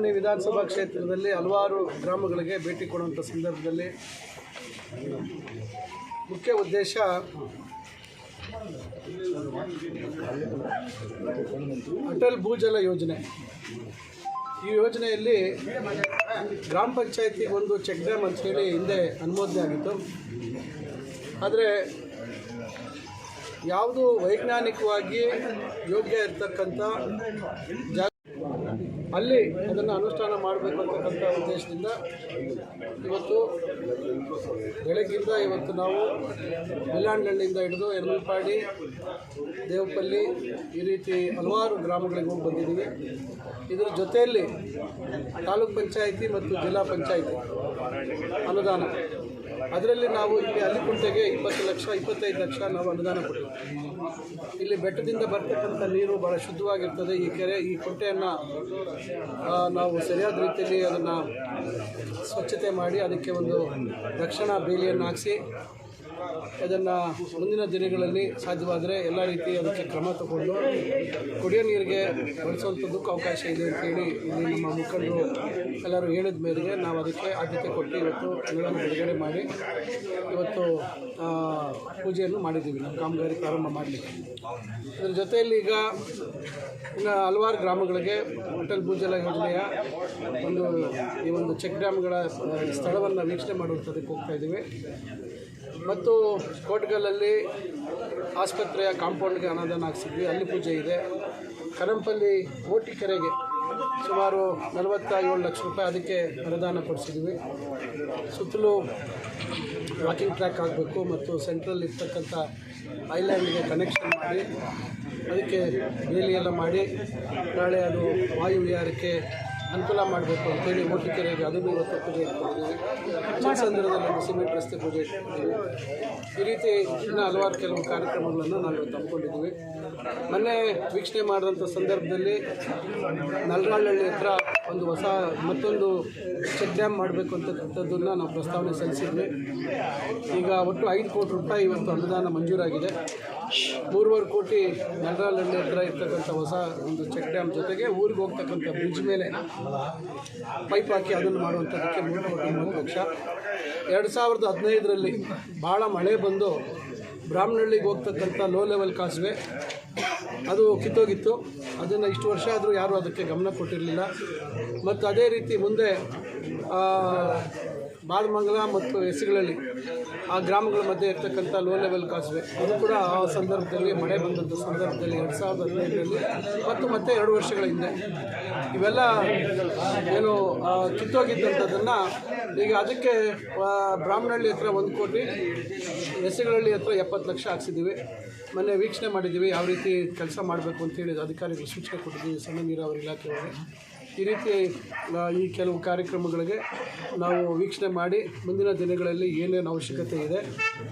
ಚಿಂತಾಮಣಿ ವಿಧಾನಸಭಾ ಕ್ಷೇತ್ರದಲ್ಲಿ ಹಲವಾರು ಗ್ರಾಮಗಳಿಗೆ ಭೇಟಿ ಕೊಡುವಂಥ ಸಂದರ್ಭದಲ್ಲಿ ಮುಖ್ಯ ಉದ್ದೇಶ ಅಟಲ್ ಭೂಜಲ ಯೋಜನೆ. ಈ ಯೋಜನೆಯಲ್ಲಿ ಗ್ರಾಮ ಪಂಚಾಯತಿಗೆ ಒಂದು ಚೆಕ್ ಡ್ಯಾಮ್ ಅಂತ ಹೇಳಿ ಹಿಂದೆ ಅನುಮೋದನೆ ಆಗಿತ್ತು. ಆದರೆ ಯಾವುದು ವೈಜ್ಞಾನಿಕವಾಗಿ ಯೋಗ್ಯ ಇರ್ತಕ್ಕಂಥ ಜಾಗ ಅಲ್ಲಿ ಅದನ್ನು ಅನುಷ್ಠಾನ ಮಾಡಬೇಕು ಅಂತಕ್ಕಂಥ ಉದ್ದೇಶದಿಂದ ಇವತ್ತು ಬೆಳಗ್ಗಿಂದ ಇವತ್ತು ನಾವು ಬೆಲ್ಲಾಂಡಹಳ್ಳಿಯಿಂದ ಹಿಡಿದು ಎರಮಲ್ಪಾಡಿ ದೇವಪಲ್ಲಿ ಈ ರೀತಿ ಹಲವಾರು ಗ್ರಾಮಗಳಿಗೆ ಹೋಗಿ ಬಂದಿದ್ದೀವಿ. ಇದರ ಜೊತೆಯಲ್ಲಿ ತಾಲೂಕ್ ಪಂಚಾಯಿತಿ ಮತ್ತು ಜಿಲ್ಲಾ ಪಂಚಾಯಿತಿ ಅನುದಾನ. ಅದರಲ್ಲಿ ನಾವು ಇಲ್ಲಿ ಅಲ್ಲಿಕುಂಟೆಗೆ ಇಪ್ಪತ್ತು ಲಕ್ಷ, ಇಪ್ಪತ್ತೈದು ಲಕ್ಷ ನಾವು ಅನುದಾನ ಕೊಟ್ಟಿದ್ದೀವಿ. ಇಲ್ಲಿ ಬೆಟ್ಟದಿಂದ ಬರ್ತಕ್ಕಂಥ ನೀರು ಭಾಳ ಶುದ್ಧವಾಗಿರ್ತದೆ. ಈ ಕೆರೆ, ಈ ಕುಂಟೆಯನ್ನು ನಾವು ಸರಿಯಾದ ರೀತಿಯಲ್ಲಿ ಅದನ್ನು ಸ್ವಚ್ಛತೆ ಮಾಡಿ ಅದಕ್ಕೆ ಒಂದು ರಕ್ಷಣಾ ಬೇಲಿಯನ್ನು ಹಾಕಿಸಿ ಅದನ್ನು ಮುಂದಿನ ದಿನಗಳಲ್ಲಿ ಸಾಧ್ಯವಾದರೆ ಎಲ್ಲ ರೀತಿ ಅದಕ್ಕೆ ಕ್ರಮ ತಗೊಂಡು ಕುಡಿಯೋ ನೀರಿಗೆ ಬಳಸುವಂಥದ್ದಕ್ಕೆ ಅವಕಾಶ ಇದೆ ಅಂತೇಳಿ ಇಲ್ಲಿ ನಮ್ಮ ಮುಖಂಡರು ಎಲ್ಲರೂ ಹೇಳಿದ ಮೇರೆಗೆ ನಾವು ಅದಕ್ಕೆ ಆದ್ಯತೆ ಕೊಟ್ಟು ಇವತ್ತು ನೀರನ್ನು ಬಿಡುಗಡೆ ಮಾಡಿ ಇವತ್ತು ಪೂಜೆಯನ್ನು ಮಾಡಿದ್ದೀವಿ, ನಮ್ಮ ಕಾಮಗಾರಿ ಪ್ರಾರಂಭ ಮಾಡಲಿಕ್ಕೆ. ಅದರ ಜೊತೆಯಲ್ಲಿ ಈಗ ಇನ್ನು ಹಲವಾರು ಗ್ರಾಮಗಳಿಗೆ ಅಟಲ್ ಭೂಜಲ ಯೋಜನೆಯ ಒಂದು, ಈ ಒಂದು ಚೆಕ್ ಡ್ಯಾಮ್ಗಳ ಸ್ಥಳವನ್ನು ವೀಕ್ಷಣೆ ಮಾಡುವಂಥದ್ದಕ್ಕೆ ಹೋಗ್ತಾ ಇದ್ದೀವಿ. ಮತ್ತು ಕೋಟ್ಗಲ್ಲಲ್ಲಿ ಆಸ್ಪತ್ರೆಯ ಕಾಂಪೌಂಡ್ಗೆ ಅನಾದಾನ ಹಾಕ್ಸಿದ್ವಿ. ಅಲ್ಲಿ ಪೂಜೆ ಇದೆ. ಕರಂಪಲ್ಲಿ ಓಟಿ ಕೆರೆಗೆ ಸುಮಾರು ನಲವತ್ತ ಏಳು ಲಕ್ಷ ರೂಪಾಯಿ ಅದಕ್ಕೆ ಅನುದಾನ ಕೊಡಿಸಿದ್ವಿ. ಸುತ್ತಲೂ ವಾಕಿಂಗ್ ಟ್ರ್ಯಾಕ್ ಆಗಬೇಕು ಮತ್ತು ಸೆಂಟ್ರಲ್ ಇರ್ತಕ್ಕಂಥ ಐಲ್ಯಾಂಡ್ಗೆ ಕನೆಕ್ಷನ್ ಮಾಡಿ, ಅದಕ್ಕೆ ಬೇಲಿ ಎಲ್ಲ ಮಾಡಿ, ನಾಳೆ ಅದು ವಾಯು ವಿಹಾರಕ್ಕೆ ಅನುಕೂಲ ಮಾಡಬೇಕು ಅಂತೇಳಿ ಕೆರೆಗೆ ಅದನ್ನು ಇವತ್ತು ಪೂಜೆ ಇಟ್ಕೊಂಡಿದ್ದೀವಿ ಚಿಕ್ಕಸಂದ್ರದಲ್ಲಿ ಒಂದು ಸಿಮೆಂಟ್ ರಸ್ತೆ ಪೂಜೆ ಇಟ್ಕೊಂಡಿದ್ದೀವಿ ಈ ರೀತಿ ಇನ್ನೂ ಹಲವಾರು ಕೆಲವು ಕಾರ್ಯಕ್ರಮಗಳನ್ನು ನಾವು ಇವತ್ತು ಹಮ್ಮಿಕೊಂಡಿದ್ದೀವಿ ಮೊನ್ನೆ ವೀಕ್ಷಣೆ ಮಾಡಿದಂಥ ಸಂದರ್ಭದಲ್ಲಿ ನಲ್ರಾಳಹಳ್ಳಿ ಹತ್ರ ಒಂದು ಹೊಸ ಮತ್ತೊಂದು ಚೆಕ್ ಡ್ಯಾಮ್ ಮಾಡಬೇಕು ಅಂತಕ್ಕಂಥದ್ದನ್ನು ನಾವು ಪ್ರಸ್ತಾವನೆ ಸಲ್ಲಿಸಿದ್ವಿ. ಈಗ ಒಟ್ಟು ಐದು ಕೋಟಿ ರೂಪಾಯಿ ಇವತ್ತು ಅನುದಾನ ಮಂಜೂರಾಗಿದೆ. ಮೂರುವರೆ ಕೋಟಿ ನಲ್ರಾಳಹಳ್ಳಿ ಹತ್ರ ಇರ್ತಕ್ಕಂಥ ಹೊಸ ಒಂದು ಚೆಕ್ ಡ್ಯಾಮ್ ಜೊತೆಗೆ ಊರಿಗೆ ಹೋಗ್ತಕ್ಕಂಥ ಬ್ರಿಡ್ಜ್ ಮೇಲೆ ಪೈಪ್ ಹಾಕಿ ಅದನ್ನು ಮಾಡುವಂಥದ್ದಕ್ಕೆ ಮೂರು ಕೋಟಿ ಮೂರು ಲಕ್ಷ. ಎರಡು ಸಾವಿರದ ಹದಿನೈದರಲ್ಲಿ ಭಾಳ ಮಳೆ ಬಂದು ಬ್ರಾಹ್ಮಣಹಳ್ಳಿಗೆ ಹೋಗ್ತಕ್ಕಂಥ ಲೋ ಲೆವೆಲ್ ಕಾಸುವೆ. ಅದು ಕಿತ್ತೋಗಿತ್ತು. ಅದನ್ನು ಇಷ್ಟು ವರ್ಷ ಆದರೂ ಯಾರೂ ಅದಕ್ಕೆ ಗಮನ ಕೊಟ್ಟಿರಲಿಲ್ಲ. ಮತ್ತು ಅದೇ ರೀತಿ ಮುಂದೆ ಬಾಲಮಂಗಲ ಮತ್ತು ಎಸ್ಸಿಗಳಲ್ಲಿ ಆ ಗ್ರಾಮಗಳ ಮಧ್ಯೆ ಇರ್ತಕ್ಕಂಥ ಲೋ ಲೆವೆಲ್ ಕಾಸುವೆ ಅದು ಕೂಡ ಆ ಸಂದರ್ಭದಲ್ಲಿ, ಮಳೆ ಬಂದಂಥ ಸಂದರ್ಭದಲ್ಲಿ ಎರಡು ಸಾವಿರದ ಹದಿನೈದರಲ್ಲಿ ಮತ್ತು ಮತ್ತೆ ಎರಡು ವರ್ಷಗಳ ಹಿಂದೆ. ಇವೆಲ್ಲ ಏನು ಕಿತ್ತೋಗಿದ್ದಂಥದ್ದನ್ನು ಈಗ ಅದಕ್ಕೆ ಬ್ರಾಹ್ಮಣಹಳ್ಳಿ ಹತ್ರ ಒಂದು ಕೋಟಿ, ಎಸ್ಸಿಗಳಲ್ಲಿ ಹತ್ರ ಎಪ್ಪತ್ತು ಲಕ್ಷ ಹಾಕ್ಸಿದ್ದೀವಿ. ಮೊನ್ನೆ ವೀಕ್ಷಣೆ ಮಾಡಿದ್ದೀವಿ, ಯಾವ ರೀತಿ ಕೆಲಸ ಮಾಡಬೇಕು ಅಂತ ಹೇಳಿದ ಅಧಿಕಾರಿಗಳು ಸೂಚನೆ ಕೊಟ್ಟಿದ್ದೀವಿ, ಸಣ್ಣ ನೀರಾವರಿ ಇಲಾಖೆಯವರಿಗೆ. ಈ ರೀತಿ ಈ ಕೆಲವು ಕಾರ್ಯಕ್ರಮಗಳಿಗೆ ನಾವು ವೀಕ್ಷಣೆ ಮಾಡಿ ಮುಂದಿನ ದಿನಗಳಲ್ಲಿ ಏನೇನು ಅವಶ್ಯಕತೆ ಇದೆ,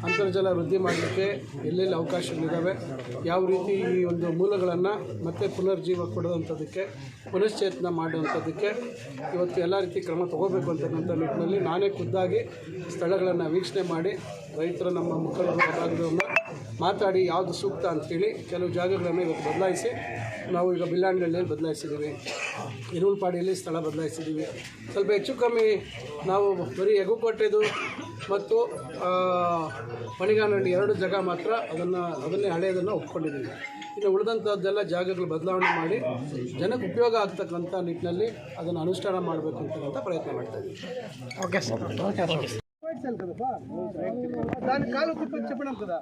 ಅಂತರ್ಜಲ ವೃದ್ಧಿ ಮಾಡಲಿಕ್ಕೆ ಎಲ್ಲೆಲ್ಲಿ ಅವಕಾಶಗಳಿದ್ದಾವೆ, ಯಾವ ರೀತಿ ಈ ಒಂದು ಮೂಲಗಳನ್ನು ಮತ್ತೆ ಪುನರ್ಜೀವ ಕೊಡುವಂಥದ್ದಕ್ಕೆ, ಪುನಶ್ಚೇತನ ಮಾಡುವಂಥದ್ದಕ್ಕೆ ಇವತ್ತು ಎಲ್ಲ ರೀತಿ ಕ್ರಮ ತಗೋಬೇಕು ಅಂತಕ್ಕಂಥ ನಿಟ್ಟಿನಲ್ಲಿ ನಾನೇ ಖುದ್ದಾಗಿ ಸ್ಥಳಗಳನ್ನು ವೀಕ್ಷಣೆ ಮಾಡಿ ರೈತರ ನಮ್ಮ ಮಕ್ಕಳನ್ನು ಮಾತಾಡಿ ಯಾವುದು ಸೂಕ್ತ ಅಂಥೇಳಿ ಕೆಲವು ಜಾಗಗಳನ್ನು ಇವತ್ತು ಬದಲಾಯಿಸಿ, ನಾವು ಈಗ ಬಿಲ್ಲಾಂಡಹಳ್ಳಿಯಲ್ಲಿ ಬದಲಾಯಿಸಿದ್ದೀವಿ. ಇರುಳ್ಪಾಡಿಯಲ್ಲಿ ಸ್ಥಳ ಬದಲಾಯಿಸಿದ್ದೀವಿ. ಸ್ವಲ್ಪ ಹೆಚ್ಚು ಕಮ್ಮಿ ನಾವು ಬರೀ ಎಗುಕೋಟೆದು ಮತ್ತು ಪಣಿಗಾನಹಳ್ಳಿ ಎರಡು ಜಾಗ ಮಾತ್ರ ಅದನ್ನು, ಅದನ್ನೇ ಹಳೆಯದನ್ನು ಒಪ್ಕೊಂಡಿದ್ದೀವಿ. ಇನ್ನು ಉಳಿದಂಥದ್ದೆಲ್ಲ ಜಾಗಗಳು ಬದಲಾವಣೆ ಮಾಡಿ ಜನಕ್ಕೆ ಉಪಯೋಗ ಆಗ್ತಕ್ಕಂಥ ನಿಟ್ಟಿನಲ್ಲಿ ಅದನ್ನು ಅನುಷ್ಠಾನ ಮಾಡಬೇಕು ಅಂತಕ್ಕಂಥ ಪ್ರಯತ್ನ ಮಾಡ್ತಾ ಇದ್ದೀವಿ. వ్యాక్సిన్ దాని కాలు కుట్టు చెప్పడం కదా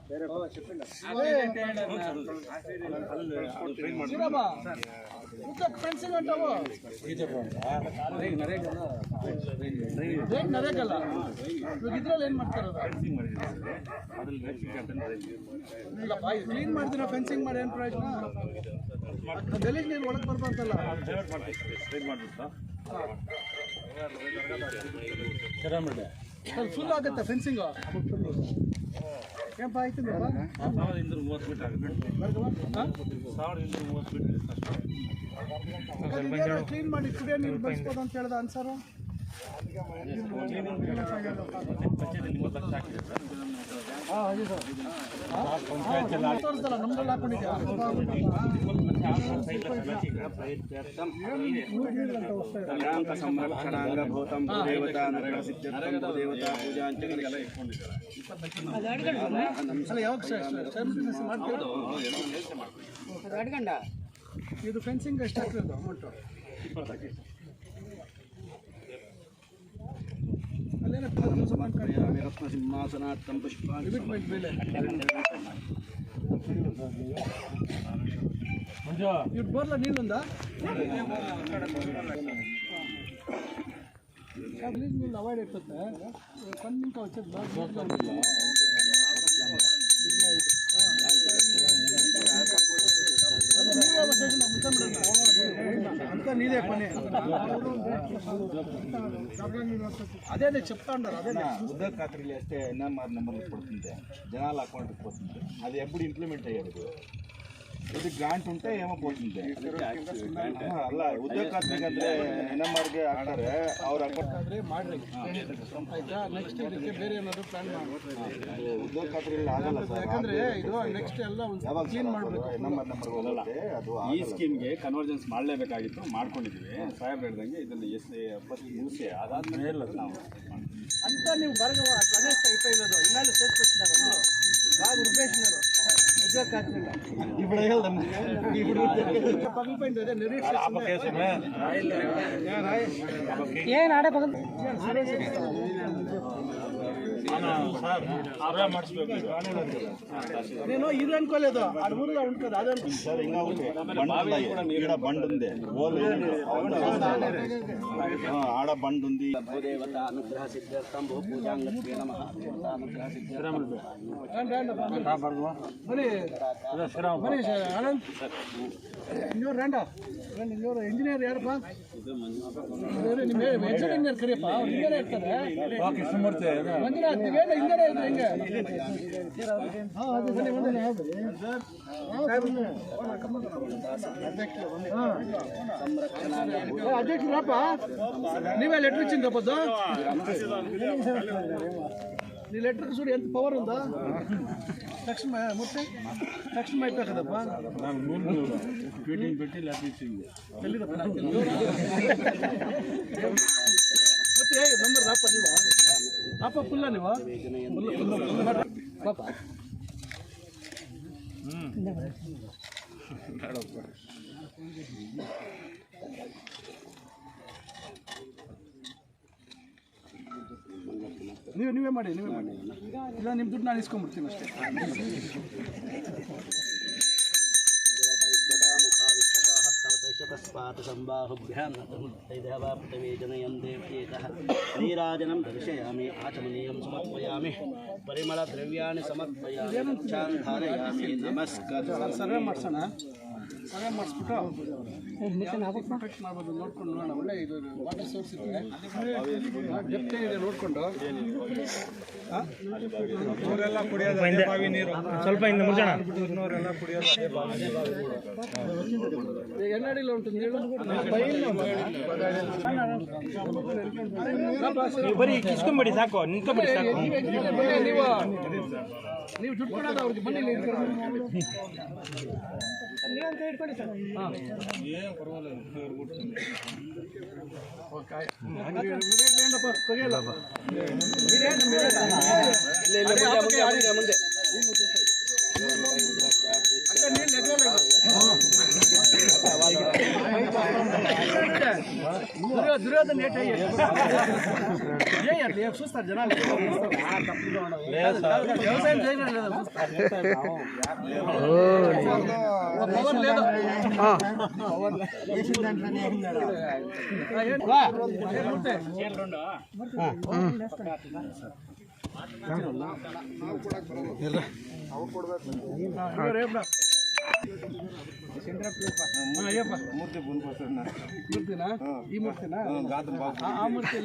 పెన్సిల్ అంటావు ನರೇಗಲ್ಲ? ಇವಾಗ ಇದ್ರಲ್ಲಿ ಏನ್ ಮಾಡ್ತಾರ ಇಲ್ಲಪ್ಪ ಇದು ಕ್ಲೀನ್ ಮಾಡ್ತೀರ ಫೆನ್ಸಿಂಗ್ ಮಾಡಿ ಏನ್ ಪ್ರಯೋಜನ? ಗಲೀಜ್ ನೀರು ಒಳಗೆ ಬರ್ಬಾರ್ದಲ್ಲ? ಸರಿ ಮಾಡಿ ಫುಲ್ ಆಗುತ್ತೆ ಫೆನ್ಸಿಂಗ್ ಕೆಂಪ ಆಯ್ತು ಕ್ಲೀನ್ ಮಾಡಿ ಕುಡಿಯೋ ನೀರು ಬಳಸ್ಬೋದು ಅಂತ ಹೇಳ್ದ ಅನ್ಸರು. ನಮ್ದ್ರಲ್ಲಿ ಹಾಕೊಂಡಿದ್ಯಾ ಸಂರಕ್ಷಣಾಂಗಭೂತಂ ದೇವತಾ ಸಿದ್ಧರ್ಥಂ ದೇವತಾ ಪೂಜಾಂಚ ಅಲ್ಲ ಯಾವಾಗ ಸರ್ವಿಸ್ ಮಾಡ್ತೀರಾ ಇದು ಫೆನ್ಸಿಂಗ್ ಎಷ್ಟು ಆಗ್ತದೆ ಅಮೌಂಟು ಅಲ್ಲೇನೋ ಅವಾಯ್ಡ್ ರತ್ನಸಿಂಹಾಸನಾರ್ಥಂ ಪುಷ್ಪಾಣಿ ಲಿಮಿಟ್ಮೆಂಟ್ ಮೇಲೆ ಇವ್ರು అదే అదే చెప్తా ఉన్నారు అదే ఉద్యోగ ఖాత్రీలు వేస్తే ఎన్ఎంఆర్ నెంబర్లు పడుతుంది జనాల అకౌంట్కి పోతుంది అది ఎప్పుడు ఇంప్లిమెంట్ అయ్యేది? ಇದು ಗ್ರಾಂಟ್ ಉಂಟೆ ಏಮೋ ಕೊಡ್ತಂತೆ ಅಲ್ಲ ಉದ್ಯೋಗ ಖಾತ್ರಿಗಂದ್ರೆ ಎನ್ ಎಂ ಆರ್ಗೆ ಹಾಕ್ತಾರೆ ಅವ್ರ ಹಾಕೊಟ್ಟಾದ್ರೆ ಮಾಡ್ರಿ. ನೆಕ್ಸ್ಟ್ ಇದಕ್ಕೆ ಬೇರೆ ಏನಾದ್ರು ಪ್ಲಾನ್ ಮಾಡಿ. ಉದ್ಯೋಗ ಖಾತ್ರಿ ಆಗಲ್ಲ ಸರ್ ಯಾಕಂದ್ರೆ ಇದು ನೆಕ್ಸ್ಟ್ ಎಲ್ಲ ಒಂದು ಕ್ಲೀನ್ ಮಾಡಬೇಕು. ನಮ್ಮ ಎಂ ಆರ್ ನಂಬರ್ ಹೋಗಲ್ಲ ಅದು ಈ ಸ್ಕೀಮ್ಗೆ ಕನ್ವರ್ಜೆನ್ಸ್ ಮಾಡಲೇಬೇಕಾಗಿತ್ತು ಮಾಡ್ಕೊಂಡಿದ್ದೀವಿ ಸಾಹೇಬ್ ಹೇಳ್ದಂಗೆ ಇದನ್ನು ಎಷ್ಟು ಫಸ್ಟ್ ಮುಗಿಸಿ ಅದಾದ್ಮೇಲೆ ನಾವು. ಅಂತ ನೀವು ಬರಗ ಗಣೇಶ್ ಇಪ್ಪ ಇರೋದು ಇನ್ನಾಲು ಸೇರ್ಸ್ಕೊಟ್ಟಿದ್ದಾರೆ ಬಾಗ ಉದ್ಯೋಗ ಖಾತ್ರಿ ಇಲ್ಲ పగిలిపోయింది ఏం ఆడే నేను ಇದು అనుకోలేదు ఆ ఊరిలో ఉంటుంది అది ಸರ್ ಹಿಂಗಾಗುತ್ತೆ ಬಂಡುಂದೆ ಈಡ ಆಡ ಬಂಡುಂದಿ ಭೂದೇವತ ಅನುಗ್ರಹ ಸಿದ್ಧಾರ್ಥಂಭು ಪೂಜಾಂಗತ್ವೇ ನಮಃ. ದೇವತಾ ಅನುಗ್ರಹ ಸಿದ್ಧಾರ್ಥಂ ಬರೀ ಸರ್ ಇಂಜಿನಿಯರ್ ಯಾರಪ್ಪ? ಇಂಜಿನಿಯರ್ ಕರಿಯಪ್ಪ. ಇಂಜಿನಿಯರ್ ಇರ್ತಾರೆ. ಮಂಜುನಾಥ್ ಇಂಜಿನಿಯರ್ అధ్యక్షుడు రాపా నీవే లెటర్ ఇచ్చిండ్రా పొద్దు నీ లెటర్ చూడు ఎంత పవర్ ఉందా తక్షణం ముట్టే తక్షణం అయిపోయా కదప్పా పెట్టి పెట్టి లెటర్ ఇచ్చింది తెలియదు ರಾಪ ಫುಲ್ಲ ನೀವು? ಫುಲ್ ಫುಲ್ ಪಾಪ ನೀವು, ನೀವೇ ಮಾಡಿ ನೀವೇ ಮಾಡಿ. ಇಲ್ಲ ನಿಮ್ಮ ದುಡ್ಡು ನಾನು ಇಸ್ಕೊಂಡ್ಬಿಡ್ತೀನಿ ಅಷ್ಟೇ. तस्मात् सम्बाहुभ्यां नतमुत्तैदेवाप्तवेजनयं देव्येतः नीराजनं दर्शयामि आचमनीयं समर्पयामि परिमलद्रव्याणि समर्पयामि गच्छान् धारयामि नमस्कार ಸರ್ವೆ ಮಾಡಿಸ್ಬಿಟ್ಟು ಪ್ರೊಟೆಕ್ಟ್ ಮಾಡ್ಬೋದು ನೋಡ್ಕೊಂಡು ನೋಡೋಣ. ಒಳ್ಳೆ ಇದು ವಾಟರ್ ಸೋರ್ಸ್ ಇದೆ ಡೆಪ್ತ್ ಇದೆ ನೀರು. ಸ್ವಲ್ಪ ಹಿಂದೆ ಮುರ್ಜೋಣ. ಈಗ ಎಲ್ಲಾಡಿಲ್ಲ ಉಂಟು ಹೇಳು ಬರೀ ಕಿಸ್ಕೊಂಬಿಡಿ ಸಾಕು ನಿಂತ್ಕೊಂಬಿಡಿ ಸಾಕು. ನೀವು ನೀವು. ದುಡ್ಡು ಕೊಡೋದು ಅವ್ರಿಗೆ ಬನ್ನಿ. ನೀವಂತ ಇಟ್ಕೊಳ್ಳಿ ಸರ್ ಹಾಂ ಓಕೆ అట్లా చూస్తారు జనాలు వ్యవసాయం చేయడం లేదు పవర్ లేదు రేపు ಮೂರ್ತಿ ಮೂರ್ತಿನಾ? ಈ ಮೂರ್ತಿನಾ? ಆ ಮೂರ್ತಿ